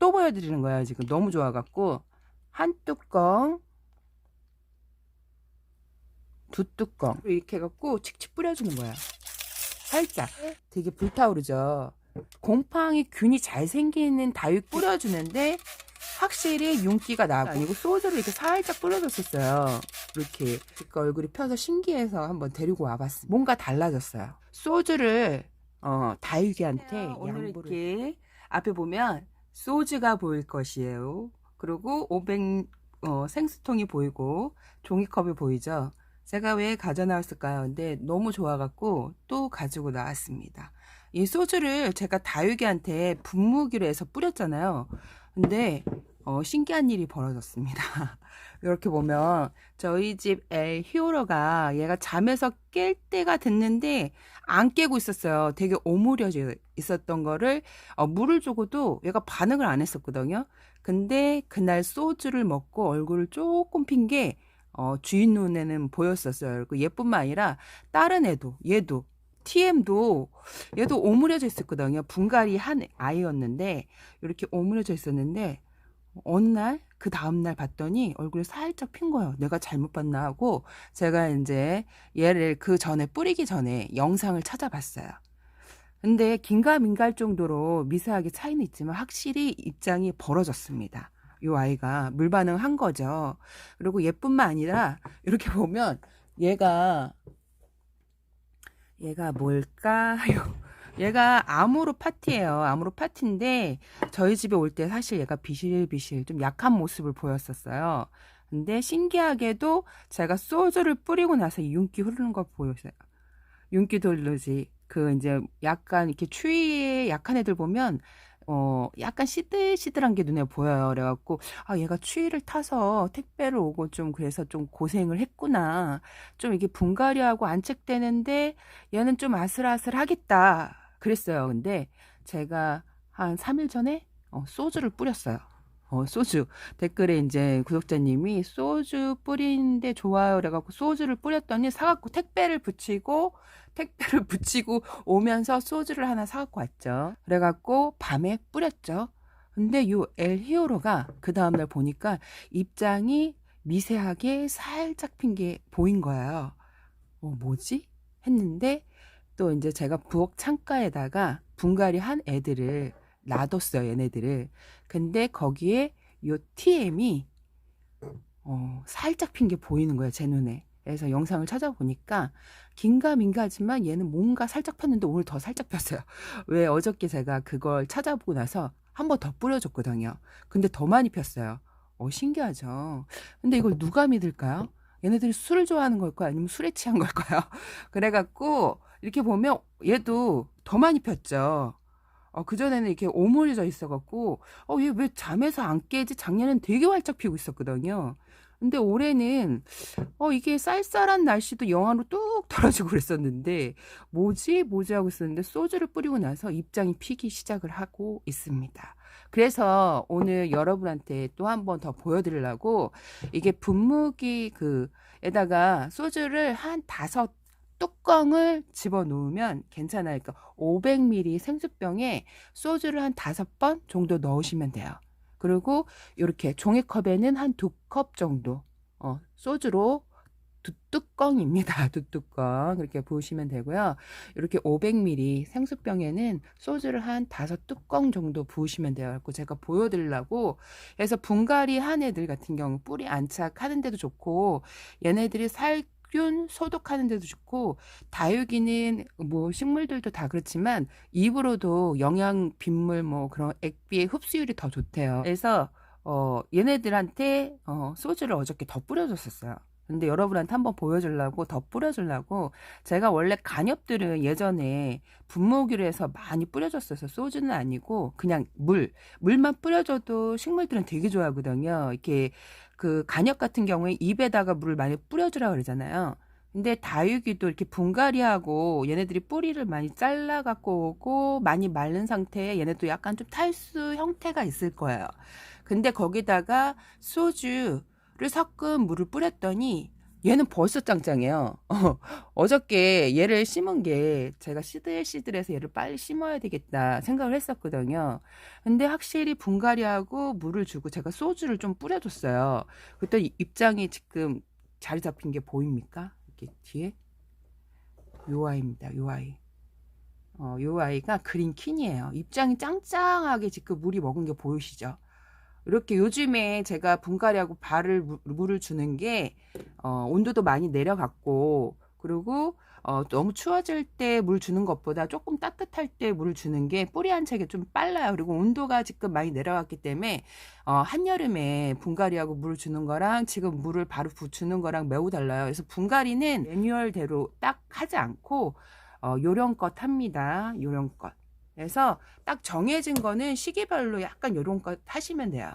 또 보여드리는 거예요. 지금 너무 좋아갖고 한 뚜껑, 두 뚜껑 이렇게 해갖고 칙칙 뿌려주는 거예요. 살짝 되게 불타오르죠. 곰팡이 균이 잘 생기는 다육 뿌려주는데 확실히 윤기가 나고 아니고 소주를 이렇게 살짝 뿌려줬었어요. 이렇게 그러니까 얼굴이 펴서 신기해서 한번 데리고 와봤어요. 뭔가 달라졌어요. 소주를 어, 다육이한테 오늘 양보를- 이렇게 앞에 보면 소주가 보일 것이에요. 그리고 500 어, 생수통이 보이고 종이컵이 보이죠. 제가 왜 가져 나왔을까요? 근데 너무 좋아갖고 또 가지고 나왔습니다. 이 소주를 제가 다육이한테 분무기로 해서 뿌렸잖아요. 근데 어, 신기한 일이 벌어졌습니다. 이렇게 보면 저희 집 엘 히어로가 얘가 잠에서 깰 때가 됐는데 안 깨고 있었어요. 되게 오므려져 있었던 거를 어, 물을 주고도 얘가 반응을 안 했었거든요. 근데 그날 소주를 먹고 얼굴을 조금 핀게 어, 주인 눈에는 보였었어요. 그 얘뿐만 아니라 다른 애도 얘도 TM도 얘도 오므려져 있었거든요. 분갈이 한 아이였는데 이렇게 오므려져 있었는데 어느 날 그 다음 날 봤더니 얼굴이 살짝 핀 거예요. 내가 잘못 봤나 하고 제가 이제 얘를 그 전에 뿌리기 전에 영상을 찾아봤어요. 근데 긴가민가할 정도로 미세하게 차이는 있지만 확실히 입장이 벌어졌습니다. 요 아이가 물 반응한 거죠. 그리고 얘뿐만 아니라 이렇게 보면 얘가 얘가 뭘까요? 얘가 아모르 파티예요. 아모르 파티인데 저희 집에 올 때 사실 얘가 비실비실 좀 약한 모습을 보였었어요. 근데 신기하게도 제가 소주를 뿌리고 나서 이 윤기 흐르는 걸 보였어요. 윤기 돌르지. 그 이제 약간 이렇게 추위에 약한 애들 보면 어 약간 시들시들한 게 눈에 보여요. 그래갖고 아 얘가 추위를 타서 택배를 오고 좀 그래서 좀 고생을 했구나. 좀 이게 분갈이하고 안책되는데 얘는 좀 아슬아슬 하겠다. 그랬어요. 근데 제가 한 3일 전에 어, 소주를 뿌렸어요. 어, 소주. 댓글에 이제 구독자님이 소주 뿌리는데 좋아요. 그래갖고 소주를 뿌렸더니 사갖고 택배를 붙이고 택배를 붙이고 오면서 소주를 하나 사갖고 왔죠. 그래갖고 밤에 뿌렸죠. 근데 요 엘 히어로가 그 다음날 보니까 입장이 미세하게 살짝 핀 게 보인 거예요. 어, 뭐지? 했는데 또 이제 제가 부엌 창가에다가 분갈이 한 애들을 놔뒀어요, 얘네들을. 근데 거기에 요 TM이 어, 살짝 핀 게 보이는 거예요, 제 눈에. 그래서 영상을 찾아보니까 긴가 민가하지만 얘는 뭔가 살짝 폈는데 오늘 더 살짝 폈어요. 왜 어저께 제가 그걸 찾아보고 나서 한 번 더 뿌려줬거든요. 근데 더 많이 폈어요. 어, 신기하죠. 근데 이걸 누가 믿을까요? 얘네들이 술을 좋아하는 걸까요? 아니면 술에 취한 걸까요? 그래갖고 이렇게 보면 얘도 더 많이 폈죠. 어, 그전에는 이렇게 오므려져 있어갖고, 어, 얘 왜 잠에서 안 깨지? 작년엔 되게 활짝 피고 있었거든요. 근데 올해는, 어, 이게 쌀쌀한 날씨도 영하로 뚝 떨어지고 그랬었는데, 뭐지? 뭐지? 하고 있었는데, 소주를 뿌리고 나서 입장이 피기 시작을 하고 있습니다. 그래서 오늘 여러분한테 또 한 번 더 보여드리려고, 이게 분무기 그, 에다가 소주를 한 다섯 뚜껑을 집어 넣으면 괜찮아요. 그러니까 500ml 생수병에 소주를 한 다섯 번 정도 넣으시면 돼요. 그리고 이렇게 종이컵에는 한 두 컵 정도 어, 소주로 두 뚜껑입니다. 두 뚜껑 그렇게 부으시면 되고요. 이렇게 500ml 생수병에는 소주를 한 다섯 뚜껑 정도 부으시면 돼요. 그래서 제가 보여드리려고 해서 분갈이 한 애들 같은 경우 뿌리 안착하는 데도 좋고 얘네들이 살 균 소독하는 데도 좋고 다육이는 뭐 식물들도 다 그렇지만 입으로도 영양 빗물 뭐 그런 액비의 흡수율이 더 좋대요. 그래서 어 얘네들한테 어 소주를 어저께 더 뿌려줬었어요. 근데 여러분한테 한번 보여주려고 더 뿌려주려고 제가 원래 간엽들은 예전에 분무기로 해서 많이 뿌려줬어서 소주는 아니고 그냥 물 물만 뿌려줘도 식물들은 되게 좋아하거든요. 이렇게 그 간엽 같은 경우에 입에다가 물을 많이 뿌려주라 그러잖아요. 근데 다육이도 이렇게 분갈이하고 얘네들이 뿌리를 많이 잘라 갖고 오고 많이 마른 상태에 얘네도 약간 좀 탈수 형태가 있을 거예요. 근데 거기다가 소주를 섞은 물을 뿌렸더니 얘는 벌써 짱짱해요. 어, 어저께 얘를 심은 게 제가 시들시들해서 얘를 빨리 심어야 되겠다 생각을 했었거든요. 근데 확실히 분갈이하고 물을 주고 제가 소주를 좀 뿌려줬어요. 그때 입장이 지금 자리 잡힌 게 보입니까? 이렇게 뒤에 요 아이입니다. 요 아이. 어, 요 아이가 그린 킨이에요. 입장이 짱짱하게 지금 물이 먹은 게 보이시죠? 이렇게 요즘에 제가 분갈이하고 발을 물- 물을 주는 게 어, 온도도 많이 내려갔고 그리고 어, 너무 추워질 때 물 주는 것보다 조금 따뜻할 때 물을 주는 게 뿌리 한 책이 좀 빨라요. 그리고 온도가 지금 많이 내려갔기 때문에 어, 한여름에 분갈이하고 물을 주는 거랑 지금 물을 바로 부주는 거랑 매우 달라요. 그래서 분갈이는 매뉴얼대로 딱 하지 않고 어, 요령껏 합니다. 요령껏. 그래서 딱 정해진 거는 시기별로 약간 요령껏 하시면 돼요.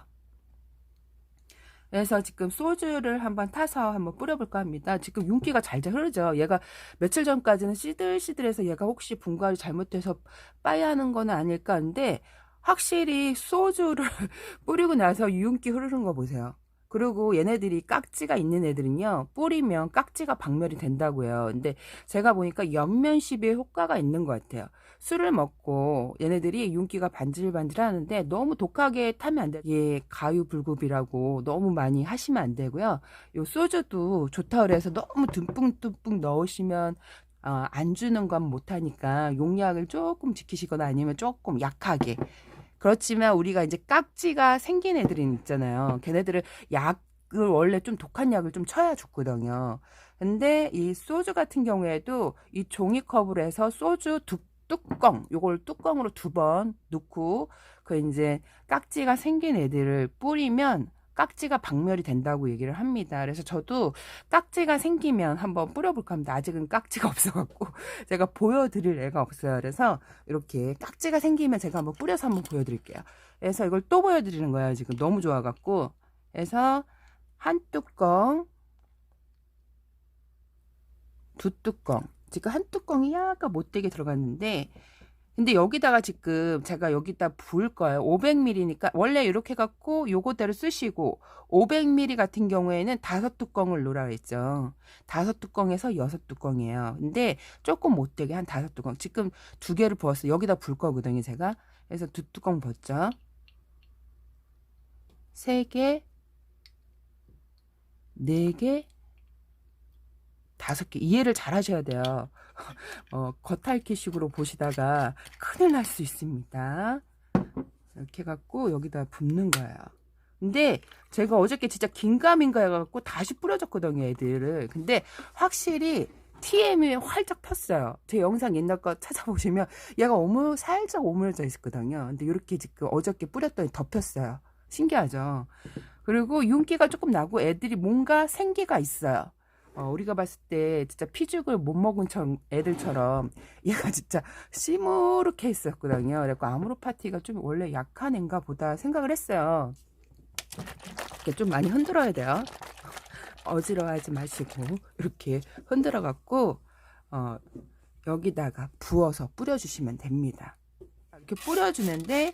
그래서 지금 소주를 한번 타서 한번 뿌려볼까 합니다. 지금 윤기가 잘잘 흐르죠. 얘가 며칠 전까지는 시들시들해서 얘가 혹시 분갈이 잘못해서 빠야 하는 거는 아닐까 하는데 확실히 소주를 뿌리고 나서 윤기 흐르는 거 보세요. 그리고 얘네들이 깍지가 있는 애들은요, 뿌리면 깍지가 박멸이 된다고요. 근데 제가 보니까 연면시비에 효과가 있는 것 같아요. 술을 먹고 얘네들이 윤기가 반질반질 하는데 너무 독하게 타면 안 돼요. 예, 가유불급이라고 너무 많이 하시면 안 되고요. 요 소주도 좋다 그래서 너무 듬뿍듬뿍 넣으시면 어, 안 주는 건 못하니까 용량을 조금 지키시거나 아니면 조금 약하게. 그렇지만 우리가 이제 깍지가 생긴 애들이 있잖아요. 걔네들을 약을 원래 좀 독한 약을 좀 쳐야 죽거든요. 근데 이 소주 같은 경우에도 이 종이컵으로 해서 소주 두 뚜껑, 요걸 뚜껑으로 두 번 넣고, 그 이제 깍지가 생긴 애들을 뿌리면 깍지가 박멸이 된다고 얘기를 합니다. 그래서 저도 깍지가 생기면 한번 뿌려볼까 합니다. 아직은 깍지가 없어갖고 제가 보여드릴 애가 없어요. 그래서 이렇게 깍지가 생기면 제가 한번 뿌려서 한번 보여드릴게요. 그래서 이걸 또 보여드리는 거예요. 지금 너무 좋아갖고. 그래서 한 뚜껑, 두 뚜껑. 지금 한 뚜껑이 약간 못되게 들어갔는데 근데 여기다가 지금 제가 여기다 부을 거예요. 500ml니까 원래 이렇게 갖고 요거대로 쓰시고 500ml 같은 경우에는 다섯 뚜껑을 놓으라 그랬죠. 다섯 뚜껑에서 여섯 뚜껑이에요. 근데 조금 못되게 한 다섯 뚜껑. 지금 두 개를 부었어요. 여기다 불 거거든요, 제가. 그래서 두 뚜껑 부었죠. 세 개, 네 개, 다섯 개. 이해를 잘 하셔야 돼요. 어, 겉핥기식으로 보시다가 큰일 날 수 있습니다. 이렇게 갖고 여기다 붓는 거예요. 근데 제가 어저께 진짜 긴가민가 해갖고 다시 뿌려줬거든요, 애들을. 근데 확실히 TM이 활짝 폈어요. 제 영상 옛날 거 찾아보시면 얘가 오물, 살짝 오물져 있었거든요. 근데 이렇게 지금 어저께 뿌렸더니 덮였어요. 신기하죠? 그리고 윤기가 조금 나고 애들이 뭔가 생기가 있어요. 어, 우리가 봤을 때 진짜 피죽을 못 먹은 청, 애들처럼 얘가 진짜 시무룩해 있었거든요. 그래서 아무로 파티가 좀 원래 약한 애인가 보다 생각을 했어요. 이렇게 좀 많이 흔들어야 돼요. 어지러워하지 마시고 이렇게 흔들어 갖고 어, 여기다가 부어서 뿌려주시면 됩니다. 이렇게 뿌려주는데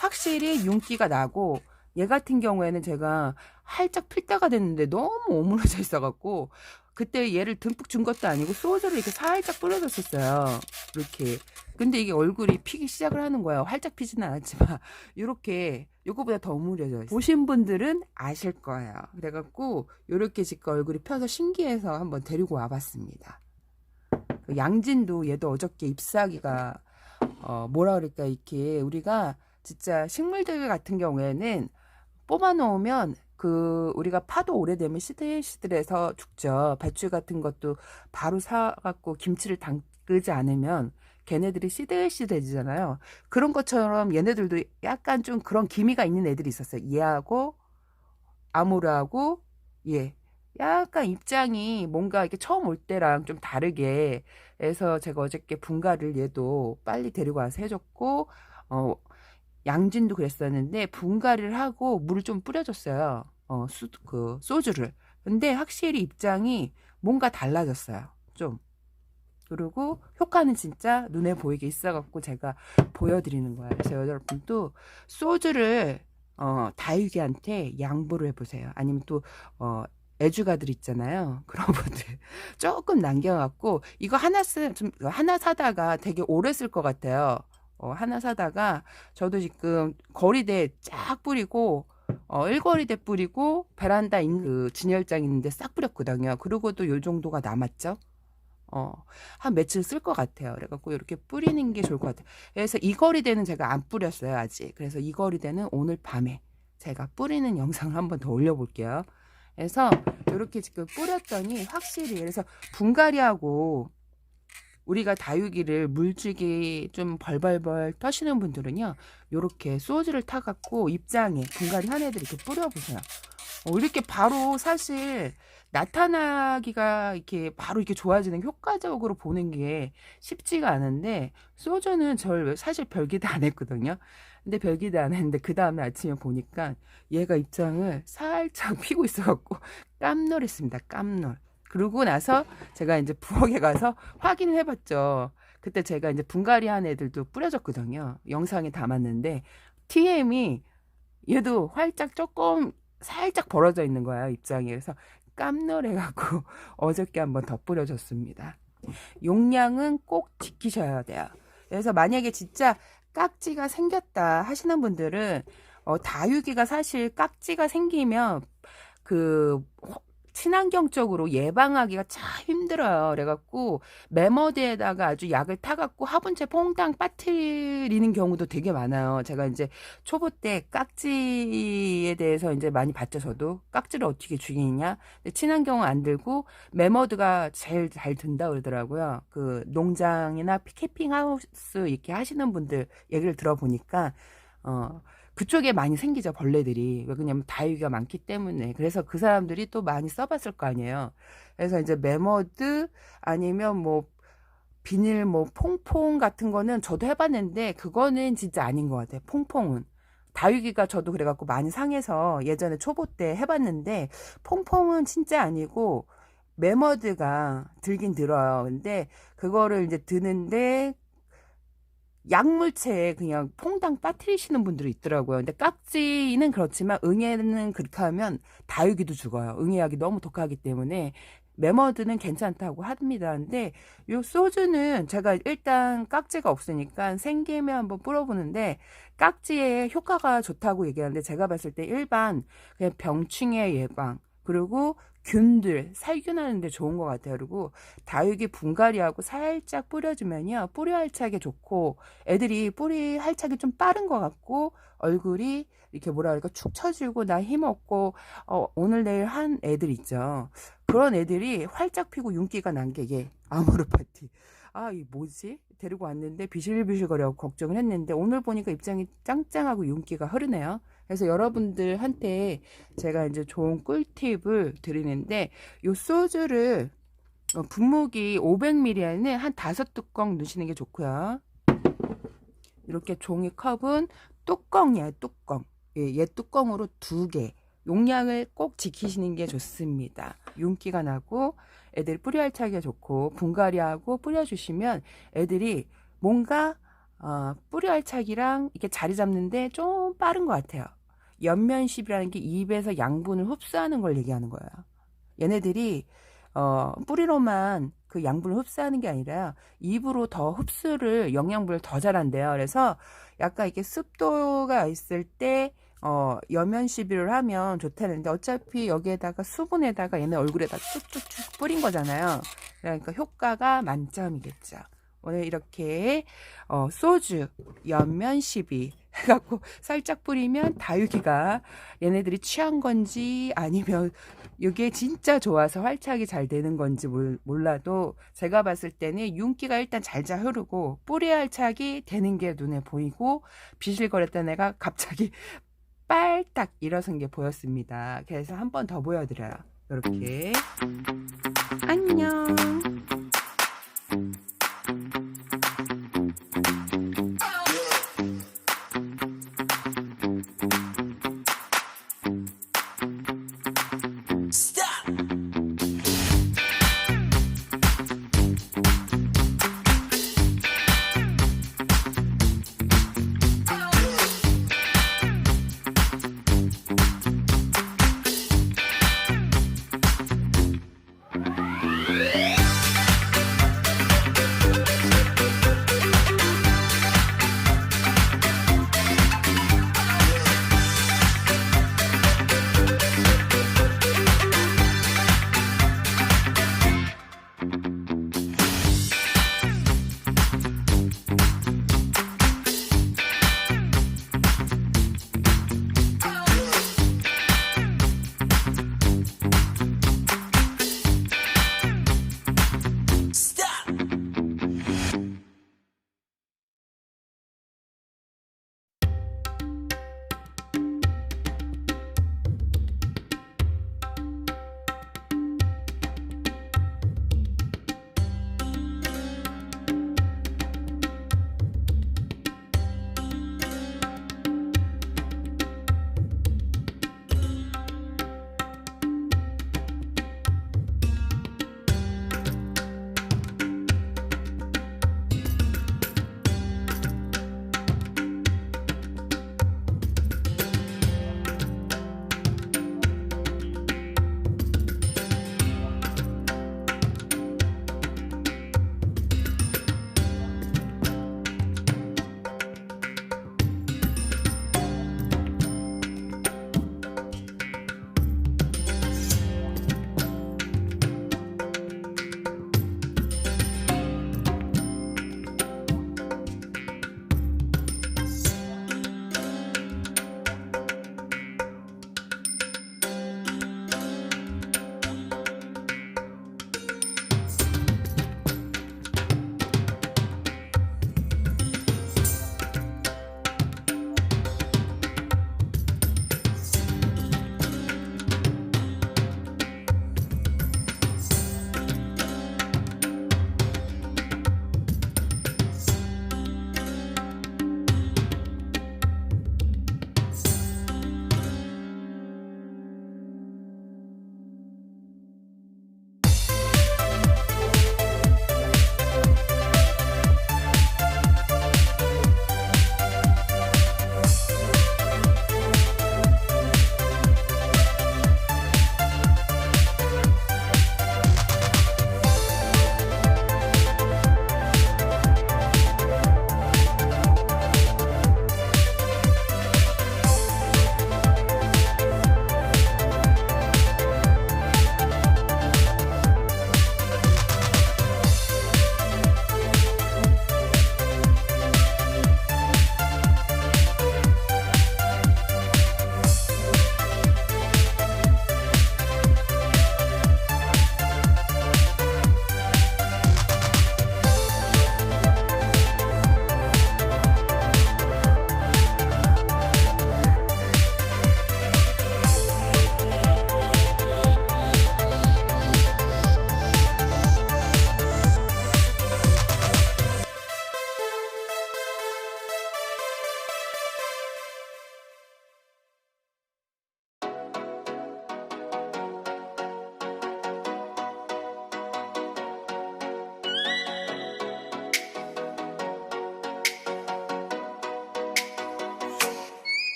확실히 윤기가 나고 얘 같은 경우에는 제가 활짝 필 때가 됐는데 너무 오므러져 있어갖고 그때 얘를 듬뿍 준 것도 아니고 소주를 이렇게 살짝 뿌려줬었어요. 이렇게. 근데 이게 얼굴이 피기 시작을 하는 거예요. 활짝 피지는 않았지만 이렇게 요거보다 더 오므려져 있어요. 보신 분들은 아실 거예요. 그래갖고 이렇게 지금 얼굴이 펴서 신기해서 한번 데리고 와봤습니다. 그 양진도 얘도 어저께 잎사귀가 어 뭐라 그럴까 이렇게 우리가 진짜 식물들 같은 경우에는 뽑아 놓으면 그 우리가 파도 오래되면 시들시들해서 죽죠. 배추 같은 것도 바로 사갖고 김치를 담그지 않으면 걔네들이 시들시들해지잖아요. 그런 것처럼 얘네들도 약간 좀 그런 기미가 있는 애들이 있었어요. 얘하고 아모르하고 얘 약간 입장이 뭔가 이렇게 처음 올 때랑 좀 다르게 해서 제가 어저께 분가를 얘도 빨리 데리고 와서 해줬고 어 양진도 그랬었는데 분갈이를 하고 물을 좀 뿌려줬어요. 어, 수, 그 소주를. 근데 확실히 입장이 뭔가 달라졌어요. 좀. 그리고 효과는 진짜 눈에 보이게 있어갖고 제가 보여드리는 거예요. 그래서 여러분도 소주를 어, 다육이한테 양보를 해보세요. 아니면 또 어, 애주가들 있잖아요. 그런 분들 조금 남겨갖고 이거 하나 쓰 좀 하나 사다가 되게 오래 쓸 것 같아요. 어, 하나 사다가 저도 지금 거리대 쫙 뿌리고 어, 일거리대 뿌리고 베란다 인, 그 진열장 있는데 싹 뿌렸거든요. 그리고도 요 정도가 남았죠. 어, 한 며칠 쓸 것 같아요. 그래갖고 이렇게 뿌리는 게 좋을 것 같아요. 그래서 이 거리대는 제가 안 뿌렸어요, 아직. 그래서 이 거리대는 오늘 밤에 제가 뿌리는 영상을 한번 더 올려볼게요. 그래서 이렇게 지금 뿌렸더니 확실히 그래서 분갈이하고 우리가 다육이를 물주기 좀 벌벌벌 터시는 분들은요, 요렇게 소주를 타갖고 입장에 분갈이 한 애들 이렇게 뿌려보세요. 어, 이렇게 바로 사실 나타나기가 이렇게 바로 이렇게 좋아지는 효과적으로 보는 게 쉽지가 않은데 소주는 절 사실 별기도 안 했거든요. 근데 별기도 안 했는데 그 다음에 아침에 보니까 얘가 입장을 살짝 피고 있어갖고 깜놀했습니다. 깜놀. 그러고 나서 제가 이제 부엌에 가서 확인을 해봤죠. 그때 제가 이제 분갈이 한 애들도 뿌려졌거든요. 영상에 담았는데 TM이 얘도 활짝 조금 살짝 벌어져 있는 거야 입장이 그래서 깜놀해갖고 어저께 한번 더 뿌려줬습니다. 용량은 꼭 지키셔야 돼요. 그래서 만약에 진짜 깍지가 생겼다 하시는 분들은 어, 다육이가 사실 깍지가 생기면 그 친환경적으로 예방하기가 참 힘들어요. 그래갖고 매머드에다가 아주 약을 타갖고 화분째 퐁당 빠뜨리는 경우도 되게 많아요. 제가 이제 초보 때 깍지에 대해서 이제 많이 봤죠. 저도 깍지를 어떻게 죽이냐. 친환경은 안 들고 매머드가 제일 잘 든다 그러더라고요. 그 농장이나 캠핑 하우스 이렇게 하시는 분들 얘기를 들어보니까 어. 그쪽에 많이 생기죠 벌레들이. 왜 그냐면 다육이가 많기 때문에. 그래서 그 사람들이 또 많이 써봤을 거 아니에요. 그래서 이제 매머드 아니면 뭐 비닐 뭐 퐁퐁 같은 거는 저도 해봤는데 그거는 진짜 아닌 것 같아요 퐁퐁은. 다육이가 저도 그래갖고 많이 상해서 예전에 초보 때 해봤는데 퐁퐁은 진짜 아니고 매머드가 들긴 들어요. 근데 그거를 이제 드는데 약물체에 그냥 퐁당 빠뜨리시는 분들이 있더라고요. 근데 깍지는 그렇지만 응애는 그렇게 하면 다육이도 죽어요. 응애약이 너무 독하기 때문에 메머드는 괜찮다고 합니다. 근데 요 소주는 제가 일단 깍지가 없으니까 생김에 한번 뿌려보는데 깍지에 효과가 좋다고 얘기하는데 제가 봤을 때 일반 그냥 병충해 예방 그리고 균들 살균하는데 좋은 것 같아요. 그리고 다육이 분갈이하고 살짝 뿌려주면요 뿌리 활착에 좋고 애들이 뿌리 활착이 좀 빠른 것 같고 얼굴이 이렇게 뭐라 그럴까 축 처지고 나 힘없고 어, 오늘 내일 한 애들 있죠. 그런 애들이 활짝 피고 윤기가 난 게 이게 아모르 파티. 아, 이 뭐지? 데리고 왔는데 비실비실거려고 걱정을 했는데 오늘 보니까 입장이 짱짱하고 윤기가 흐르네요. 그래서 여러분들한테 제가 이제 좋은 꿀팁을 드리는데 요 소주를 어, 분무기 500ml에는 한 다섯 뚜껑 넣으시는 게 좋고요. 이렇게 종이컵은 뚜껑이야 뚜껑. 예, 얘 뚜껑으로 두 개. 용량을 꼭 지키시는 게 좋습니다. 윤기가 나고 애들 뿌리 알차기가 좋고 분갈이하고 뿌려주시면 애들이 뭔가 어, 뿌리 알차기랑 이렇게 자리 잡는데 좀 빠른 것 같아요. 연면십이라는 게 입에서 양분을 흡수하는 걸 얘기하는 거예요. 얘네들이 어, 뿌리로만 그 양분을 흡수하는 게 아니라 입으로 더 흡수를 영양분을 더 잘한대요. 그래서 약간 이렇게 습도가 있을 때 어, 여면 시비를 하면 좋다는데 어차피 여기에다가 수분에다가 얘네 얼굴에다 쭉쭉쭉 뿌린 거잖아요. 그러니까 효과가 만점이겠죠. 오늘 이렇게 어, 소주 연면 시비 해갖고 살짝 뿌리면 다육이가 얘네들이 취한 건지 아니면 이게 진짜 좋아서 활착이 잘 되는 건지 몰라도 제가 봤을 때는 윤기가 일단 잘잘 흐르고 뿌리 활착이 되는 게 눈에 보이고 비실거렸던 애가 갑자기 빨딱 일어선 게 보였습니다. 그래서 한 번 더 보여드려요. 이렇게 안녕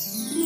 嗯。